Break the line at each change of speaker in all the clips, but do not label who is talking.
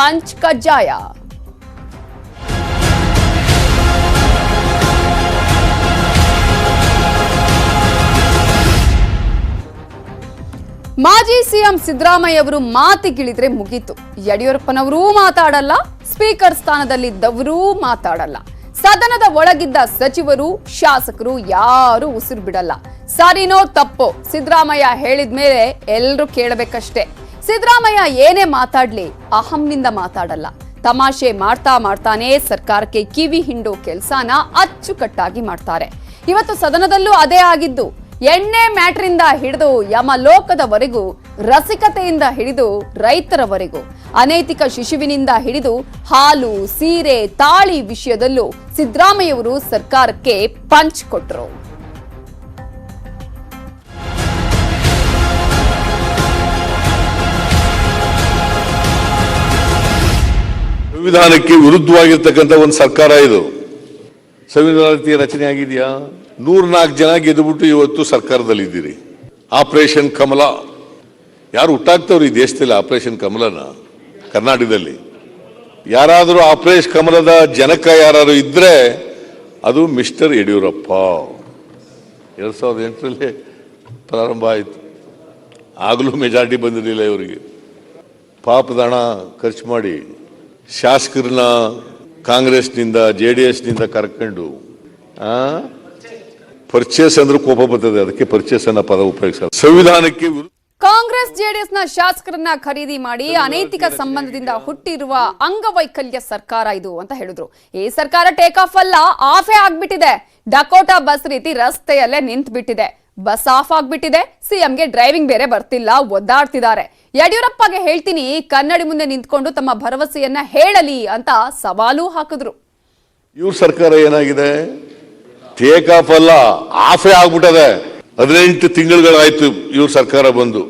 Punch ಕಜ್ಜಾಯ ಮಾಜಿ CM Siddaramaiah ಅವರು ಮಾತಿಗಿಳಿದ್ರೆ ಮುಗೀತು. ಯಡಿಯೂರಪ್ಪನವರೂ ಮಾತಾಡಲ್ಲ, ಸ್ಪೀಕರ್ ಸ್ಥಾನದಲ್ಲಿದ್ದವರೂ ಮಾತಾಡಲ್ಲ. ಸದನದ ಒಳಗಿದ್ದ ಸಚಿವರು, ಶಾಸಕರು ಯಾರು ಉಸಿರು ಬಿಡಲ್ಲ. ಸರಿನೋ ತಪ್ಪೋ ಸಿದ್ದರಾಮಯ್ಯ ಹೇಳಿದ್ಮೇಲೆ ಎಲ್ಲರೂ ಕೇಳಬೇಕಷ್ಟೇ. ಸಿದ್ದರಾಮಯ್ಯ ಏನೇ ಮಾತಾಡ್ಲಿ, ಅಹಂನಿಂದ ಮಾತಾಡಲ್ಲ. ತಮಾಷೆ ಮಾಡ್ತಾ ಮಾಡ್ತಾನೆ ಸರ್ಕಾರಕ್ಕೆ ಕಿವಿ ಹಿಂಡೋ ಕೆಲಸನ ಅಚ್ಚುಕಟ್ಟಾಗಿ ಮಾಡ್ತಾರೆ. ಇವತ್ತು ಸದನದಲ್ಲೂ ಅದೇ ಆಗಿದ್ದು, ಎಣ್ಣೆ ಮ್ಯಾಟ್ರಿಂದ ಹಿಡಿದು ಯಮಲೋಕದವರೆಗೂ, ರಸಿಕತೆಯಿಂದ ಹಿಡಿದು ರೈತರವರೆಗೂ, ಅನೈತಿಕ ಶಿಶುವಿನಿಂದ ಹಿಡಿದು ಹಾಲು, ಸೀರೆ, ತಾಳಿ ವಿಷಯದಲ್ಲೂ ಸಿದ್ದರಾಮಯ್ಯವರು ಸರ್ಕಾರಕ್ಕೆ ಪಂಚ್ ಕೊಟ್ಟರು
ಸಂವಿಧಾನಕ್ಕೆ ವಿರುದ್ಧವಾಗಿರ್ತಕ್ಕಂಥ ಒಂದು ಸರ್ಕಾರ ಇದು. ಸಂವಿಧಾನ ರೀತಿಯ ರಚನೆ ಆಗಿದೆಯಾ ನೂರ್ನಾಲ್ಕು ಜನ ಗೆದ್ದುಬಿಟ್ಟು ಇವತ್ತು ಸರ್ಕಾರದಲ್ಲಿ ಇದ್ದೀರಿ ಆಪರೇಷನ್ ಕಮಲ. ಯಾರು ಹುಟ್ಟಾಗ್ತವ್ರಿ ಈ ದೇಶದಲ್ಲಿ ಆಪರೇಷನ್ ಕಮಲನ? ಕರ್ನಾಟಕದಲ್ಲಿ. ಯಾರಾದರೂ ಆಪರೇಷನ್ ಕಮಲದ ಜನಕ ಯಾರು ಇದ್ರೆ ಅದು ಮಿಸ್ಟರ್ ಯಡಿಯೂರಪ್ಪ. ಎರಡ್ ಸಾವಿರದ ಎಂಟರಲ್ಲಿ ಪ್ರಾರಂಭ ಆಯಿತು. ಆಗಲೂ ಮೆಜಾರಿಟಿ ಬಂದಿರಲಿಲ್ಲ ಇವರಿಗೆ. ಪಾಪದ ಹಣ ಖರ್ಚು ಮಾಡಿ ಶಾಸಕರನ್ನ ಕಾಂಗ್ರೆಸ್ನಿಂದ ಜೆ ಡಿ ಎಸ್ನಿಂದ ಕರ್ಕೊಂಡು ಪರ್ಚೇಸ್ ಅಂದ್ರೆ ಕೋಪ ಬರ್ತದೆ. ಅದಕ್ಕೆ ಪರ್ಚೇಸ್ ಅನ್ನೋ ಪದ ಉಪಯೋಗಿಸ ಸಂವಿಧಾನಕ್ಕೆ ವಿರುದ್ಧ
ಕಾಂಗ್ರೆಸ್ ಜೆಡಿಎಸ್ನ ಶಾಸಕರನ್ನ ಖರೀದಿ ಮಾಡಿ ಅನೈತಿಕ ಸಂಬಂಧದಿಂದ ಹುಟ್ಟಿರುವ ಅಂಗವೈಕಲ್ಯ ಸರ್ಕಾರ ಇದು ಅಂತ ಹೇಳಿದ್ರು. ಈ ಸರ್ಕಾರ ಟೇಕ್ ಆಫ್ ಅಲ್ಲ ಆಫೇ ಆಗ್ಬಿಟ್ಟಿದೆ. ಡಕೋಟಾ ಬಸ್ ರೀತಿ ರಸ್ತೆಯಲ್ಲೇ ನಿಂತ್ ಬಿಟ್ಟಿದೆ ಬಸ್ ಆಫ್ ಆಗ್ಬಿಟ್ಟಿದೆ. ಸಿಎಂಗೆ ಡ್ರೈವಿಂಗ್ ಬೇರೆ ಬರ್ತಿಲ್ಲ, ಒದ್ದಾಡ್ತಿದ್ದಾರೆ. ಯಡಿಯೂರಪ್ಪಗೆ ಹೇಳ್ತೀನಿ, ಕನ್ನಡಿ ಮುಂದೆ ನಿಂತ್ಕೊಂಡು ತಮ್ಮ ಭರವಸೆಯನ್ನ ಹೇಳಲಿ ಅಂತ ಸವಾಲು ಹಾಕಿದ್ರು.
ಇವ್ರ ಸರ್ಕಾರ ಏನಾಗಿದೆ? ಟೇಕ್ ಆಫ್ ಅಲ್ಲ ಆಫೇ ಆಗ್ಬಿಟ್ಟದೆ. ಹದಿನೆಂಟು ತಿಂಗಳುಗಳಾಯ್ತು ಇವ್ರ ಸರ್ಕಾರ ಬಂದು.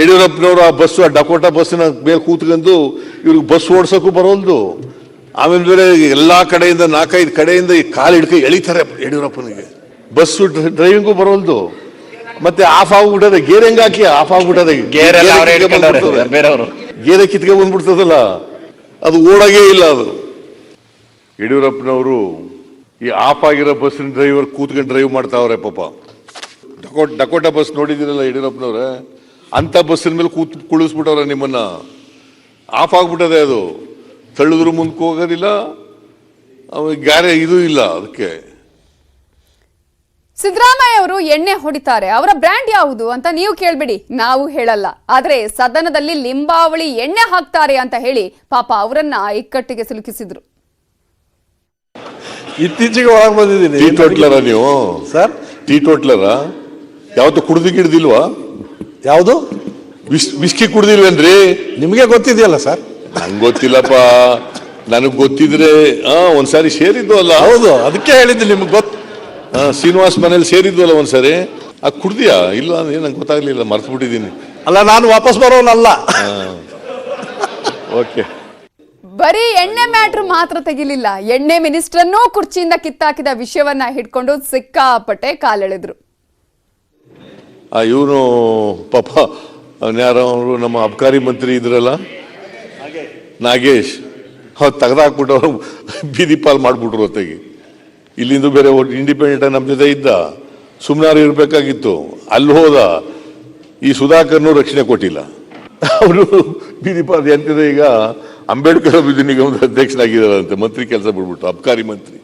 ಯಡಿಯೂರಪ್ಪನವರು ಆ ಬಸ್ಸು, ಆ ಡಕೋಟಾ ಬಸ್ಸಿನ ಮೇಲೆ ಕೂತ್ಕೊಂಡು ಇವ್ರಿಗೆ ಬಸ್ ಓಡ್ಸೋಕ್ಕೂ ಬರೋಲ್ದು. ಆಮೇಲೆ ಬೇರೆ ಎಲ್ಲಾ ಕಡೆಯಿಂದ, ನಾಲ್ಕೈದು ಕಡೆಯಿಂದ ಈ ಕಾಲು ಹಿಡ್ಕೊ ಎಳಿತಾರೆ ಯಡಿಯೂರಪ್ಪನಿಗೆ. Bus driving ಬರೋಲ್ದು. ಮತ್ತೆ ಆಫ್ ಆಗ್ಬಿಟ್ಟದೆ ಗೇರ್ ಹೆಂಗ್ ಹಾಕಿ ಆಫ್ ಆಗ್ಬಿಟ್ಟದೆ?
ಗೇರ್
ಕಿತ್ಕೆ ಬಂದ್ಬಿಡ್ತದಲ್ಲ ಅದು ಓಡಾಗೇ ಇಲ್ಲ ಅದು. ಯಡಿಯೂರಪ್ಪನವರು ಈ ಆಫ್ ಆಗಿರೋ ಬಸ್ಸಿನ ಡ್ರೈವರ್ ಕೂತ್ಕೊಂಡು ಡ್ರೈವ್ ಮಾಡ್ತಾವ್ರೆ ಪಾಪ. ಡಕೋಟ್ ಡಕೋಟ ಬಸ್ ನೋಡಿದಿರಲ್ಲ ಯಡಿಯೂರಪ್ಪನವ್ರೆ? ಅಂತ ಬಸ್ಸಿನ ಮೇಲೆ ಕೂತ್ ಕುಳಿಸ್ಬಿಟ್ಟವ್ರೆ ನಿಮ್ಮನ್ನ. ಆಫ್ ಆಗ್ಬಿಟ್ಟದೆ ಅದು. ತಳ್ಳಿದ್ರು ಮುಂದಕ್ಕೆ ಹೋಗೋದಿಲ್ಲ ಅವ ಗಾರೆ ಇದು ಇಲ್ಲ ಅದಕ್ಕೆ.
ಸಿದ್ದರಾಮಯ್ಯ ಅವರು ಎಣ್ಣೆ ಹೊಡಿತಾರೆ. ಅವರ ಬ್ರ್ಯಾಂಡ್ ಯಾವುದು ಅಂತ ನೀವು ಕೇಳಬೇಡಿ. ನಾವು ಹೇಳಲ್ಲ. ಆದರೆ ಸದನದಲ್ಲಿ ಲಿಂಬಾವಳಿ ಎಣ್ಣೆ ಹಾಕ್ತಾರೆ ಅಂತ ಹೇಳಿ ಪಾಪ ಅವರನ್ನ ಇಕ್ಕಟ್ಟಿಗೆ ಸಿಲುಕಿಸಿದ್ರು.
ಇತ್ತೀಚೆಗೆ ಒಳಗೆ ಬಂದಿದ್ದೀನಿ.
ಟೀ ಟೋಟ್ಲರ ನೀವು?
ಸರ್?
ಟೀ ಟೋಟ್ಲರ? ಯಾವತ್ತು ಕುಡ್ದು ಗಿಡ್ದಿಲ್ವಾ?
ಯಾವುದು?
ವಿಸ್ ವಿಸ್ಕಿ ಕುಡ್ದಿಲ್ವೇನ್ರಿ
ನಿಮಗೆ ಗೊತ್ತಿದೆಯಲ್ಲ ಸರ್?
ನಂಗೆ ಗೊತ್ತಿಲ್ಲಪ್ಪ. ನನಗೆ ಗೊತ್ತಿದ್ರೆ ಆ ಒಂದ್ಸಾರಿ ಸೇರಿದ್ದು ಅಲ್ಲ.
ಹೌದು ಅದಕ್ಕೆ ಹೇಳಿದ್ದು ನಿಮ್ಗೆ ಗೊತ್ತು.
ಶ್ರೀನಿವಾಸ್ ಮನೇಲಿ ಸೇರಿದ್ವಲ್ಲ ಒಂದ್ಸರಿ. ಆ ಕುಡ್ದಿಯಾ? ಇಲ್ಲ ಅಂದ್ರೆ ನಂಗೆ ಗೊತ್ತಾಗ್ಲಿಲ್ಲ ಮರ್ತು ಬಿಟ್ಟಿದ್ದೀನಿ
ಅಲ್ಲ ನಾನು ವಾಪಸ್ ಬರೋನಲ್ಲ.
ಓಕೆ.
ಬರೀ ಎಣ್ಣೆ ಮ್ಯಾಟ್ರ್ ಮಾತ್ರ ತೆಗಿಲಿಲ್ಲ. ಎಣ್ಣೆ ಮಿನಿಸ್ಟ್ರನ್ನೂ ಕುರ್ಚಿಯಿಂದ ಕಿತ್ತಾಕಿದ ವಿಷಯವನ್ನ ಹಿಡ್ಕೊಂಡು ಸಿಕ್ಕಾಪಟ್ಟೆ ಕಾಲೆಳೆದ್ರು.
ಆ ಇವನು ಪಾಪ ಯಾರೋ ಅವರು ನಮ್ಮ ಅಬ್ಕಾರಿ ಮಂತ್ರಿ ಇದ್ರಲ್ಲ? ನಾಗೇಶ್. ಹೌದು ತೆಗೆದಾಕ್ಬಿಟ್ಟು ಬೀದಿ ಪಾಲ್ ಮಾಡ್ಬಿಟ್ರು ಹೊತ್ತಿಗೆ ಇಲ್ಲಿಂದ ಬೇರೆ ಇಂಡಿಪೆಂಡೆಂಟ್ ನಮ್ಮ ಜೊತೆ ಇದ್ದ ಸುಮ್ನಾರು ಇರಬೇಕಾಗಿತ್ತು. ಅಲ್ಲಿ ಹೋದ ಈ ಸುಧಾಕರ್ನು ರಕ್ಷಣೆ ಕೊಟ್ಟಿಲ್ಲ. ಅವರು ಬೀದಿ ಪಾಲ್ ಎಂತಿದೆ ಈಗ ಅಂಬೇಡ್ಕರ್ ಅಭಿವೃದ್ಧಿ ನಿಗಮದ ಅಧ್ಯಕ್ಷನಾಗಿದ್ದಾರಂತೆ, ಮಂತ್ರಿ ಕೆಲಸ ಬಿಡ್ಬಿಟ್ಟು ಅಬ್ಕಾರಿ ಮಂತ್ರಿ.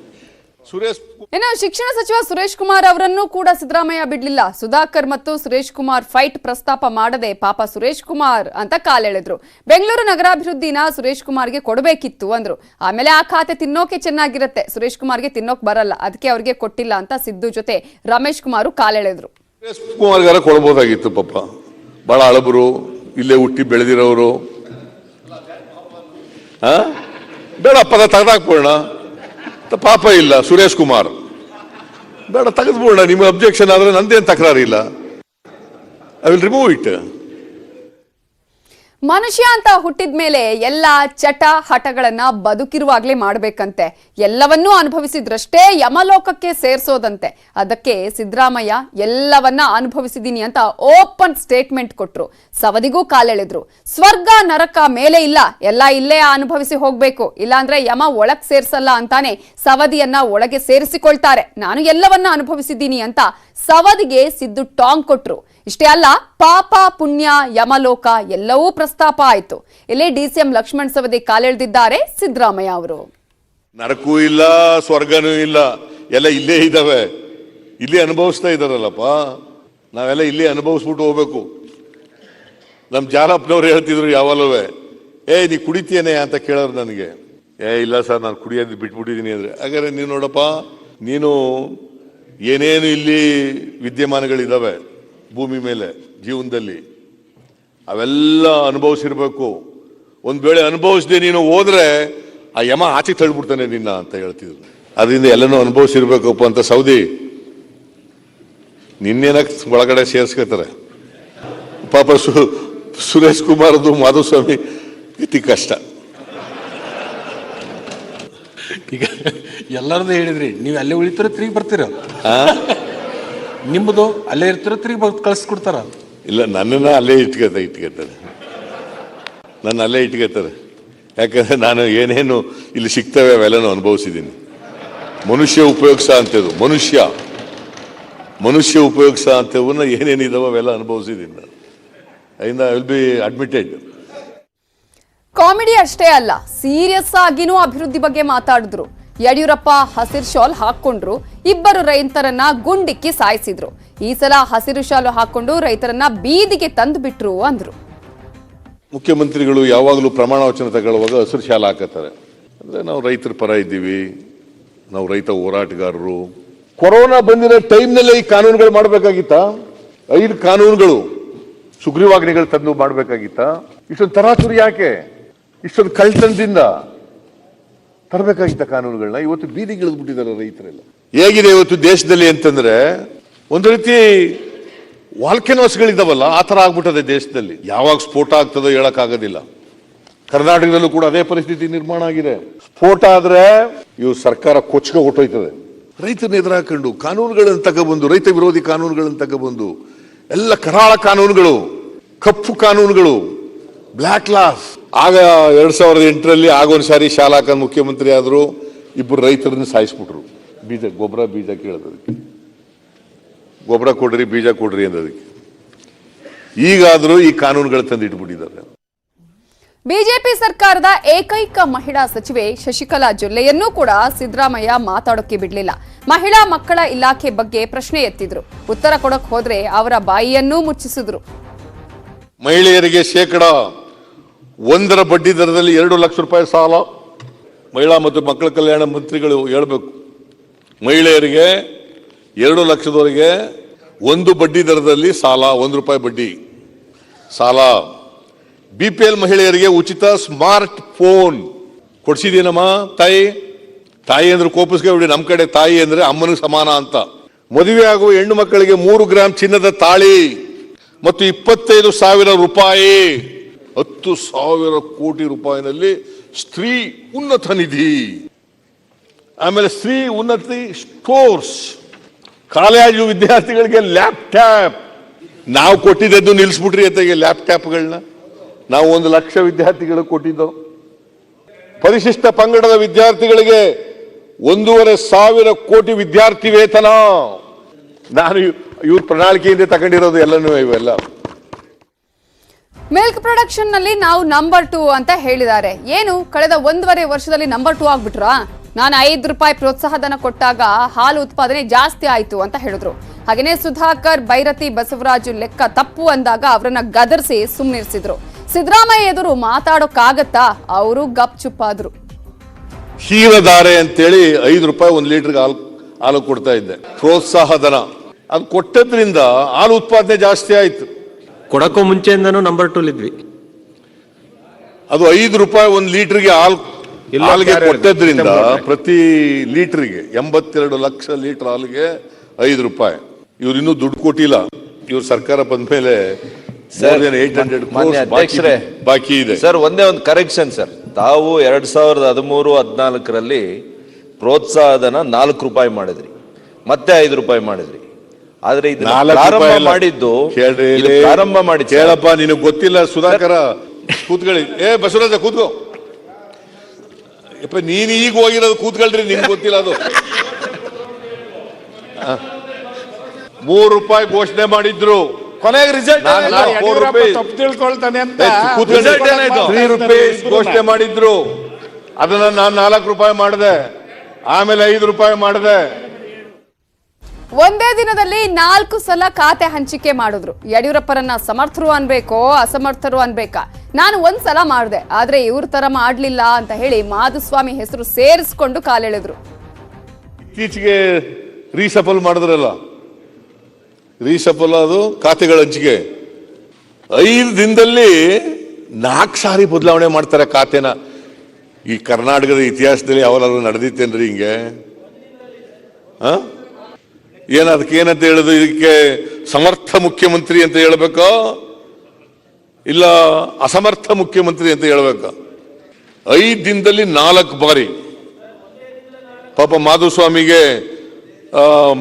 ಸುರೇಶ್
ಇನ್ನು ಶಿಕ್ಷಣ ಸಚಿವ ಸುರೇಶ್ ಕುಮಾರ್ ಅವರನ್ನು ಕೂಡ ಸಿದ್ದರಾಮಯ್ಯ ಬಿಡ್ಲಿಲ್ಲ. ಸುಧಾಕರ್ ಮತ್ತು ಸುರೇಶ್ ಕುಮಾರ್ ಫೈಟ್ ಪ್ರಸ್ತಾಪ ಮಾಡದೆ ಪಾಪ ಸುರೇಶ್ ಕುಮಾರ್ ಅಂತ ಕಾಲೆಳೆದ್ರು. ಬೆಂಗಳೂರು ನಗರಾಭಿವೃದ್ಧಿನ ಸುರೇಶ್ ಕುಮಾರ್ಗೆ ಕೊಡಬೇಕಿತ್ತು ಅಂದ್ರು. ಆಮೇಲೆ ಆ ಖಾತೆ ತಿನ್ನೋಕೆ ಚೆನ್ನಾಗಿರುತ್ತೆ. ಸುರೇಶ್ ಕುಮಾರ್ಗೆ ತಿನ್ನೋಕ್ ಬರಲ್ಲ. ಅದಕ್ಕೆ ಅವ್ರಿಗೆ ಕೊಟ್ಟಿಲ್ಲ ಅಂತ ಸಿದ್ದು ಜೊತೆ ರಮೇಶ್ ಕುಮಾರ್ ಕಾಲೆಳೆದ್ರು.
ಸುರೇಶ್ ಕುಮಾರ್ಗಾರ ಕೊಡಬಹುದಾಗಿತ್ತು ಪಾಪ. ಬಹಳ ಹಳಬರು ಇಲ್ಲೇ ಹುಟ್ಟಿ ಬೆಳೆದಿರೋರು? ಬೇಡ ಪದ ತೆಗೆದಾಕ್ಬೋಣ ಪಾಪ ಇಲ್ಲ, ಸುರೇಶ್ ಕುಮಾರ್. ಬೇಡ ತೆಗೆದ್ಬೋಣ ನಿಮ್ಮ ಅಬ್ಜೆಕ್ಷನ್ ಆದ್ರೆ ನಂದೇನು ತಕರಾರಿಲ್ಲ. ಐ ವಿಲ್ ರಿಮೂವ್ ಇಟ್
ಮನುಷ್ಯ ಅಂತ ಹುಟ್ಟಿದ ಮೇಲೆ ಎಲ್ಲ ಚಟ ಹಠಗಳನ್ನ ಬದುಕಿರುವಾಗ್ಲೇ ಮಾಡ್ಬೇಕಂತೆ. ಎಲ್ಲವನ್ನೂ ಅನುಭವಿಸಿದ್ರಷ್ಟೇ ಯಮಲೋಕಕ್ಕೆ ಸೇರ್ಸೋದಂತೆ. ಅದಕ್ಕೆ ಸಿದ್ದರಾಮಯ್ಯ, ಎಲ್ಲವನ್ನ ಅನುಭವಿಸಿದೀನಿ ಅಂತ ಓಪನ್ ಸ್ಟೇಟ್ಮೆಂಟ್ ಕೊಟ್ರು. ಸವದಿಗೂ ಕಾಲೆಳೆದ್ರು. ಸ್ವರ್ಗ ನರಕ ಮೇಲೆ ಇಲ್ಲ. ಎಲ್ಲ ಇಲ್ಲೇ ಅನುಭವಿಸಿ ಹೋಗ್ಬೇಕು. ಇಲ್ಲಾಂದ್ರೆ ಯಮ ಒಳಗ್ ಸೇರ್ಸಲ್ಲ ಅಂತಾನೆ ಸವದಿಯನ್ನ ಒಳಗೆ ಸೇರಿಸಿಕೊಳ್ತಾರೆ. ನಾನು ಎಲ್ಲವನ್ನ ಅನುಭವಿಸಿದ್ದೀನಿ ಅಂತ ಸವದಿಗೆ ಸಿದ್ದು ಟಾಂಗ್ ಕೊಟ್ರು. ಇಷ್ಟೇ ಅಲ್ಲ, ಪಾಪ, ಪುಣ್ಯ, ಯಮಲೋಕ ಎಲ್ಲವೂ ಪ್ರಸ್ತಾಪ ಆಯಿತು. ಇಲ್ಲಿ ಡಿಸಿಎಂ ಲಕ್ಷ್ಮಣ್ ಸವದಿ ಕಾಲೆಳೆದಿದ್ದಾರೆ ಸಿದ್ದರಾಮಯ್ಯ ಅವರು.
ನರಕೂ ಇಲ್ಲ, ಸ್ವರ್ಗನೂ ಇಲ್ಲ, ಎಲ್ಲ ಇಲ್ಲೇ ಇದ್ದಾವೆ. ಇಲ್ಲಿ ಅನುಭವಿಸ್ತಾ ಇದ್ದಾರಲ್ಲಪ್ಪ. ನಾವೆಲ್ಲ ಇಲ್ಲಿ ಅನುಭವಿಸ್ಬಿಟ್ಟು ಹೋಗ್ಬೇಕು. ನಮ್ಮ ಜಾಲಪ್ಪನವ್ರು ಹೇಳ್ತಿದ್ರು ಯಾವಲ್ಲವೇ, ಏ, ನೀ ಕುಡಿತೀಯನೇ ಅಂತ ಕೇಳೋರು ನನಗೆ. ಏ, ಇಲ್ಲ ಸರ್, ನಾನು ಕುಡಿಯೋದು ಬಿಟ್ಬಿಟ್ಟಿದ್ದೀನಿ ಅಂದ್ರೆ. ಹಾಗಾದ್ರೆ ನೀನು ನೋಡಪ್ಪ, ನೀನು ಏನೇನು ಇಲ್ಲಿ ವಿದ್ಯಮಾನಗಳಿದ್ದಾವೆ ಭೂಮಿ ಮೇಲೆ, ಜೀವನದಲ್ಲಿ ಅವೆಲ್ಲ ಅನುಭವಿಸಿರ್ಬೇಕು. ಒಂದು ವೇಳೆ ಅನುಭವಿಸದೆ ನೀನು ಹೋದ್ರೆ ಆ ಯಮ ಆಚೆ ತಳ್ಬಿಡ್ತಾನೆ ನಿನ್ನ ಅಂತ ಹೇಳ್ತಿದ್ರು. ಅದರಿಂದ ಎಲ್ಲನೂ ಅನುಭವಿಸಿರ್ಬೇಕಪ್ಪ ಅಂತ ಸೌದಿ. ನಿನ್ನೇನ ಒಳಗಡೆ ಸೇರ್ಸ್ಕೊತಾರೆ ಪಾಪ ಸು ಸುರೇಶ್ ಕುಮಾರ್ದು ಮಾಧುಸ್ವಾಮಿ ಇತಿ ಕಷ್ಟ.
ಈಗ ಎಲ್ಲರದ್ದು ಹೇಳಿದ್ರಿ ನೀವು ಅಲ್ಲೇ ಉಳಿತೀರ ತಿರುಗಿ ಬರ್ತೀರ. ನಿಮ್ಮದು ಅಲ್ಲೇ ಇರ್ತೀರ ತಿರುಗಿ ಬರ್ ಕಳಿಸ್ಕೊಡ್ತಾರ.
ಇಲ್ಲ, ನನ್ನನ್ನು ಅಲ್ಲೇ ಇಟ್ಕೋತ ಇಟ್ಕೊತಾರೆ. ನನ್ನ ಅಲ್ಲೇ ಇಟ್ಕೋತಾರೆ. ಯಾಕಂದ್ರೆ ನಾನು ಏನೇನು ಇಲ್ಲಿ ಸಿಗ್ತವೆ ಅವೆಲ್ಲನೂ ಅನುಭವಿಸಿದ್ದೀನಿ. ಮನುಷ್ಯ ಉಪಯೋಗಿಸ ಅಂತದ್ದು ಮನುಷ್ಯ. ಮನುಷ್ಯ ಉಪಯೋಗಿಸ ಅಂತವನ್ನ ಏನೇನಿದಾವೆ ಅವೆಲ್ಲ ಅನುಭವಿಸಿದ್ದೀನಿ ನಾನು. ಐಂದ ವಿಲ್ ಬಿ ಅಡ್ಮಿಟೆಡ್
ಕಾಮಿಡಿ ಅಷ್ಟೇ ಅಲ್ಲ ಸೀರಿಯಸ್ ಆಗಿನೂ ಅಭಿವೃದ್ಧಿ ಬಗ್ಗೆ ಮಾತಾಡಿದ್ರು. ಯಡಿಯೂರಪ್ಪ ಹಸಿರು ಶಾಲ್ ಹಾಕೊಂಡ್ರು ಇಬ್ಬರು ರೈತರನ್ನ ಗುಂಡಿಕ್ಕಿ ಸಾಯಿಸಿದ್ರು. ಈ ಸಲ ಹಸಿರು ಶಾಲು ಹಾಕೊಂಡು ರೈತರನ್ನ ಬೀದಿಗೆ ತಂದು ಬಿಟ್ರು ಅಂದ್ರು.
ಮುಖ್ಯಮಂತ್ರಿಗಳು ಯಾವಾಗಲೂ ಪ್ರಮಾಣ ವಚನ ತಗೊಳ್ಳುವಾಗ ಹಸಿರು ಶಾಲ ಹಾಕತ್ತಾರೆ. ಅಂದ್ರೆ ನಾವು ರೈತರ ಪರ ಇದ್ದೀವಿ. ನಾವು ರೈತ ಹೋರಾಟಗಾರರು. ಕೊರೋನಾ ಬಂದಿರೋ ಟೈಮ್ನಲ್ಲೇ ಈ ಕಾನೂನುಗಳು ಮಾಡಬೇಕಾಗಿತ್ತ? ಐದು ಕಾನೂನುಗಳು ಸುಗ್ರೀವಾಜ್ಞೆಗಳು ತಂದು ಮಾಡಬೇಕಾಗಿತ್ತ? ಇಷ್ಟೊಂದು ತರಾತುರಿ ಯಾಕೆ? ಇಷ್ಟೊಂದು ಕಳ್ತನದಿಂದ ತರಬೇಕಾಗಿತ್ತ ಕಾನೂನುಗಳನ್ನ ಇವತ್ತು ಬೀದಿಗಿಳಿದ್ಬಿಟ್ಟಿದ್ದಾರೆ ರೈತರೆಲ್ಲ. ಹೇಗಿದೆ ಇವತ್ತು ದೇಶದಲ್ಲಿ ಅಂತಂದ್ರೆ ಒಂದು ರೀತಿ ವಾಲ್ಕೆನೋಸ್ಗಳಿದ್ದಾವಲ್ಲ ಆ ಥರ ಆಗ್ಬಿಟ್ಟದೆ ದೇಶದಲ್ಲಿ. ಯಾವಾಗ ಸ್ಫೋಟ ಆಗ್ತದೋ ಹೇಳಕ್ಕಾಗೋದಿಲ್ಲ. ಕರ್ನಾಟಕದಲ್ಲೂ ಕೂಡ ಅದೇ ಪರಿಸ್ಥಿತಿ ನಿರ್ಮಾಣ ಆಗಿದೆ. ಸ್ಫೋಟ ಆದ್ರೆ ಇವು ಸರ್ಕಾರ ಕೊಚ್ಕ ಹೊಟ್ಟೋಯ್ತದೆ. ರೈತರನ್ನ ಎದುರಾಕೊಂಡು ಕಾನೂನುಗಳನ್ನು ತಗೊಬಂದು, ರೈತ ವಿರೋಧಿ ಕಾನೂನುಗಳನ್ನು ತಗೊಬಂದು, ಎಲ್ಲ ಕರಾಳ ಕಾನೂನುಗಳು, ಕಪ್ಪು ಕಾನೂನುಗಳು, ಬ್ಲ್ಯಾಕ್ ಲಾಸ್ ಆಗ ಎರಡ್ ಸಾವಿರದ ಎಂಟರಲ್ಲಿ ಆಗೊಂದು ಸಾರಿ ಶಾಲಾ ಹಾಕೊಂಡು ಮುಖ್ಯಮಂತ್ರಿ ಆದ್ರು ಇಬ್ಬರು ರೈತರನ್ನು ಸಾಯಿಸ್ಬಿಟ್ರು. ಬೀಜ ಗೊಬ್ಬರ ಬೀಜ ಕೇಳೋದಕ್ಕೆ ಗೊಬ್ಬರ ಕೊಡ್ರಿ ಬೀಜ ಕೊಡ್ರಿ ಅನ್ನೋದಕ್ಕೆ ಈಗಾದರೂ ಈ ಕಾನೂನುಗಳು ತಂದು ಇಟ್ಬಿಟ್ಟಿದ್ದಾರೆ
ಬಿಜೆಪಿ ಸರ್ಕಾರದ ಏಕೈಕ ಮಹಿಳಾ ಸಚಿವೆ ಶಶಿಕಲಾ ಜೊಲ್ಲೆಯನ್ನೂ ಕೂಡ ಸಿದ್ದರಾಮಯ್ಯ ಮಾತಾಡೋಕೆ ಬಿಡಲಿಲ್ಲ. ಮಹಿಳಾ ಮಕ್ಕಳ ಇಲಾಖೆ ಬಗ್ಗೆ ಪ್ರಶ್ನೆ ಎತ್ತಿದ್ರು. ಉತ್ತರ ಕೊಡಕ್ ಹೋದ್ರೆ ಅವರ ಬಾಯಿಯನ್ನೂ ಮುಚ್ಚಿಸಿದ್ರು.
ಮಹಿಳೆಯರಿಗೆ ಶೇಕಡ ಒಂದರ ಬಡ್ಡಿ ದರದಲ್ಲಿ ಎರಡು ಲಕ್ಷ ರೂಪಾಯಿ ಸಾಲ. ಮಹಿಳಾ ಮತ್ತು ಮಕ್ಕಳ ಕಲ್ಯಾಣ ಮಂತ್ರಿಗಳು ಹೇಳಬೇಕು. ಮಹಿಳೆಯರಿಗೆ ಎರಡು ಲಕ್ಷದವರೆಗೆ ಒಂದು ಬಡ್ಡಿ ದರದಲ್ಲಿ ಸಾಲ, ಒಂದು ರೂಪಾಯಿ ಬಡ್ಡಿ. ಸಾಲ. ಬಿ ಪಿ ಎಲ್ ಮಹಿಳೆಯರಿಗೆ ಉಚಿತ ಸ್ಮಾರ್ಟ್ ಫೋನ್. ಕೊಡ್ಸಿದ್ದೀನಮ್ಮ, ತಾಯಿ. ತಾಯಿ ಅಂದ್ರೆ ಕೋಪಿಸ್ಕೊಬಿಡಿ ನಮ್ಮ ಕಡೆ ತಾಯಿ ಅಂದ್ರೆ ಅಮ್ಮನಿಗೆ ಸಮಾನ ಅಂತ. ಮದುವೆ ಆಗುವ ಹೆಣ್ಣು ಮಕ್ಕಳಿಗೆ ಮೂರು ಗ್ರಾಮ್ ಚಿನ್ನದ ತಾಳಿ ಮತ್ತು ಇಪ್ಪತ್ತೈದು ಸಾವಿರ ರೂಪಾಯಿ. ಹತ್ತು ಸಾವಿರ ಕೋಟಿ ರೂಪಾಯಿನಲ್ಲಿ ಸ್ತ್ರೀ ಉನ್ನತ ನಿಧಿ. ಆಮೇಲೆ ಸ್ತ್ರೀ ಉನ್ನತಿ ಸ್ಟೋರ್ಸ್. ಕಾಲೇಜು ವಿದ್ಯಾರ್ಥಿಗಳಿಗೆ ಲ್ಯಾಪ್ಟಾಪ್ ನಾವು ಕೊಟ್ಟಿದ್ದದ್ದು ನಿಲ್ಲಿಸ್ಬಿಟ್ರಿ ಜೊತೆಗೆ ಲ್ಯಾಪ್ಟಾಪ್ಗಳನ್ನ ನಾವು ಒಂದು ಲಕ್ಷ ವಿದ್ಯಾರ್ಥಿಗಳಿಗೆ ಕೊಟ್ಟಿದ್ದೋ. ಪರಿಶಿಷ್ಟ ಪಂಗಡದ ವಿದ್ಯಾರ್ಥಿಗಳಿಗೆ ಒಂದೂವರೆ ಸಾವಿರ ಕೋಟಿ ವಿದ್ಯಾರ್ಥಿ ವೇತನ ನಾನು ಇವ್ರ ಪ್ರಣಾಳಿಕೆಯಿಂದ ತಗೊಂಡಿರೋದು ಎಲ್ಲನೂ ಇವೆಲ್ಲ.
ಮಿಲ್ಕ್ ಪ್ರೊಡಕ್ಷನ್ನಲ್ಲಿ ನಾವು ನಂಬರ್ ಟೂ ಅಂತ ಹೇಳಿದ್ದಾರೆ. ಏನು, ಕಳೆದ ಒಂದೂವರೆ ವರ್ಷದಲ್ಲಿ ನಂಬರ್ ಟೂ ಆಗ್ಬಿಟ್ರಾ? ನಾನು ಐದು ರೂಪಾಯಿ ಪ್ರೋತ್ಸಾಹಧನ ಕೊಟ್ಟಾಗ ಹಾಲು ಉತ್ಪಾದನೆ ಜಾಸ್ತಿ ಆಯಿತು ಅಂತ ಹೇಳಿದ್ರು. ಹಾಗೇನೆ ಸುಧಾಕರ್, ಬೈರತಿ, ಬಸವರಾಜು ಲೆಕ್ಕ ತಪ್ಪು ಅಂದಾಗ ಅವರನ್ನ ಗದರಿಸಿ ಸುಮ್ಮನಿರಿಸಿದ್ರು ಸಿದ್ದರಾಮಯ್ಯ ಎದುರು ಮಾತಾಡೋಕ್ಕಾಗತ್ತಾ? ಅವರು ಗಪ್ ಚುಪ್ಪಾದ್ರು
ಕ್ಷೀರಧಾರೆ ಅಂತೇಳಿ ಐದು ರೂಪಾಯಿ ಒಂದು ಲೀಟರ್ ಹಾಲು ಹಾಲು ಕೊಡ್ತಾ ಇದ್ದೆ. ಪ್ರೋತ್ಸಾಹ ಧನ ಅದು ಕೊಟ್ಟದ್ರಿಂದ ಹಾಲು ಉತ್ಪಾದನೆ ಜಾಸ್ತಿ ಆಯ್ತು.
ಕೊಡಕ್ಕೂ ಮುಂಚೆಯಿಂದನೂ ನಂಬರ್ ಟೂಲ್ ಇದ್ವಿ.
ಅದು ಐದು ರೂಪಾಯಿ ಒಂದು ಲೀಟರ್ಗೆ ಹಾಲು
ಇಲ್ಲ,
ಹಾಲಿಗೆ ಕೊಟ್ಟದ್ರಿಂದ ಪ್ರತಿ ಲೀಟರ್ಗೆ ಎಂಬತ್ತೆರಡು ಲಕ್ಷ ಲೀಟರ್ ಹಾಲಿಗೆ ಐದು ರೂಪಾಯಿ. ಇವ್ರು ಇನ್ನೂ ದುಡ್ಡು ಕೊಟ್ಟಿಲ್ಲ. ಇವ್ರು ಸರ್ಕಾರ ಬಂದ ಮೇಲೆ than 800
ಮಾನ್ಯ
crores ಬಾಕಿ- ಬಾಕಿ ಇದೆ.
ಸರ್ ಒಂದೇ ಒಂದು ಕರೆಕ್ಷನ್ ಸರ್ ತಾವು ಎರಡ್ ಸಾವಿರದ ಹದಿಮೂರು ಹದಿನಾಲ್ಕರಲ್ಲಿ ಪ್ರೋತ್ಸಾಹಧನ ನಾಲ್ಕು ರೂಪಾಯಿ ಮಾಡಿದ್ರಿ. ಮತ್ತೆ ಐದು ರೂಪಾಯಿ ಮಾಡಿದ್ರಿ. ಆದ್ರೆ ಇದನ್ನ ಪ್ರಾರಂಭ. ಮಾಡಿದ್ದು ಇದು
ಇಲ್ಲಿ.
ಪ್ರಾರಂಭ ಮಾಡಿ.
ಕೇಳಪ್ಪ ನಿನಗೆ ಗೊತ್ತಿಲ್ಲ ಸುಧಾಕರ ಕೂತ್ಕೊಳ್ಳಿ. ಏ ಬಸವರಾಜ ಕೂತ್ಕೋ. ಯಪ್ಪ ನೀನ್ ಈಗ ಹೋಗಿರೋದು ಕೂತ್ಕೊಳ್ರಿ ನಿಮ್ಗೆ ಗೊತ್ತಿಲ್ಲ ಅದು. ಮೂರು ರೂಪಾಯಿ ಘೋಷಣೆ ಮಾಡಿದ್ರು.
ಕೊನೆಗೆ ರಿಸಲ್ಟ್
ತಪ್ಪು ತಿಳ್ಕೊಳ್ತಾನೆ ಅಂತ.
ಘೋಷಣೆ ಮಾಡಿದ್ರು. ಅದನ್ನ ನಾನು ನಾಲ್ಕು ರೂಪಾಯಿ ಮಾಡಿದೆ. ಆಮೇಲೆ ಐದು ರೂಪಾಯಿ ಮಾಡಿದೆ.
ಒಂದೇ ದಿನದಲ್ಲಿ ನಾಲ್ಕು ಸಲ ಖಾತೆ ಹಂಚಿಕೆ ಮಾಡಿದ್ರು. ಯಡಿಯೂರಪ್ಪರನ್ನ ಸಮರ್ಥರು ಅನ್ಬೇಕೋ, ಅಸಮರ್ಥರು ಅನ್ಬೇಕಾ? ನಾನು ಒಂದ್ ಸಲ ಮಾಡಿದೆ, ಆದ್ರೆ ಇವ್ರ ತರ ಮಾಡ್ಲಿಲ್ಲ ಅಂತ ಹೇಳಿ ಮಾಧುಸ್ವಾಮಿ ಹೆಸರು ಸೇರಿಸ್ಕೊಂಡು ಕಾಲೆಳೆದ್ರು.
ಇತ್ತೀಚೆಗೆ ರೀಸಫಲ್ ಮಾಡಿದ್ರಲ್ಲ? ರೀಸಫಲ್ ಅದು, ಖಾತೆಗಳ ಹಂಚಿಕೆ. ಐದು ದಿನದಲ್ಲಿ ನಾಲ್ಕು ಸಾರಿ ಬದಲಾವಣೆ ಮಾಡ್ತಾರೆ ಖಾತೆನ. ಈ ಕರ್ನಾಟಕದ ಇತಿಹಾಸದಲ್ಲಿ ಅವರಾದ್ರೂ ನಡೆದಿತ್ತೇನ್ರಿ ಹಿಂಗೆ? ಆ? ಏನ್ ಅದಕ್ಕೆ ಏನಂತ ಹೇಳುದು ಇದಕ್ಕೆ ಸಮರ್ಥ ಮುಖ್ಯಮಂತ್ರಿ ಅಂತ ಹೇಳ್ಬೇಕೋ? ಇಲ್ಲ, ಅಸಮರ್ಥ ಮುಖ್ಯಮಂತ್ರಿ ಅಂತ ಹೇಳಬೇಕು? ಐದು ದಿನದಲ್ಲಿ ನಾಲ್ಕು ಬಾರಿ. ಪಾಪ ಮಾಧುಸ್ವಾಮಿಗೆ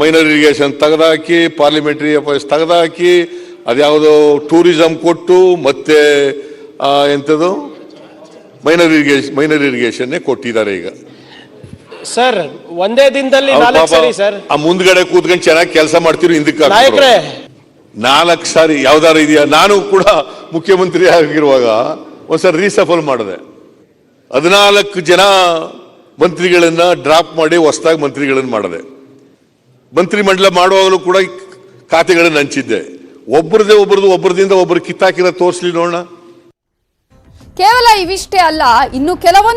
ಮೈನರ್ ಇರಿಗೇಷನ್ ತೆಗೆದಾಕಿ ಪಾರ್ಲಿಮೆಂಟರಿ ಅಫೇರ್ಸ್ ತೆಗೆದಾಕಿ, ಅದ್ಯಾವುದೋ ಟೂರಿಸಂ ಕೊಟ್ಟು, ಮತ್ತೆ ಎಂಥದ್ದು ಮೈನರ್ ಇರಿಗೇಷನ್ ಮೈನರ್ ಇರಿಗೇಷನ್ನೇ ಕೊಟ್ಟಿದ್ದಾರೆ ಈಗ.
ಸರ್ ಒಂದೇ ದಿನದಲ್ಲಿ
ಅವ್ರು
ನಾಲ್ಕು ಸರಿ ಸರ್
ಆ ಮುಂದ್ಗಡೆ ಕೂತ್ಕೊಂಡು ಚೆನ್ನಾಗಿ ಕೆಲಸ ಮಾಡ್ತೀರೋ ಹಿಂದಕ್ಕೆ ಹಾಕ್ಬಿಟ್ರು.
ನಾಯಕ್ರೆ.
ನಾಲ್ಕು ಸಾರಿ ಯಾವ್ದಾರು ಇದೆಯಾ? ನಾನು ಕೂಡ ಮುಖ್ಯಮಂತ್ರಿ ಆಗಿರುವಾಗ ಒಂದ್ಸರಿ ರೀಸಫಲ್ ಮಾಡಿದೆ. ಹದಿನಾಲ್ಕು ಜನ ಮಂತ್ರಿಗಳನ್ನ ಡ್ರಾಪ್ ಮಾಡಿ ಹೊಸದಾಗಿ ಮಂತ್ರಿಗಳನ್ನ ಮಾಡಿದೆ. ಮಂತ್ರಿ ಮಂಡಲ ಮಾಡುವಾಗಲೂ ಕೂಡ ಖಾತೆಗಳನ್ನು ಹಂಚಿದ್ದೆ. ಒಬ್ಬರದೇ ಒಬ್ಬರದು ಒಬ್ಬರದಿಂದ ಒಬ್ಬರು ಕಿತ್ತಾಕಿರೋ ತೋರಿಸ್ಲಿ ನೋಡೋಣ.
ಕೇವಲ ಇವಿಷ್ಟೇ ಅಲ್ಲ ಇನ್ನು ಕೆಲವೊಂದು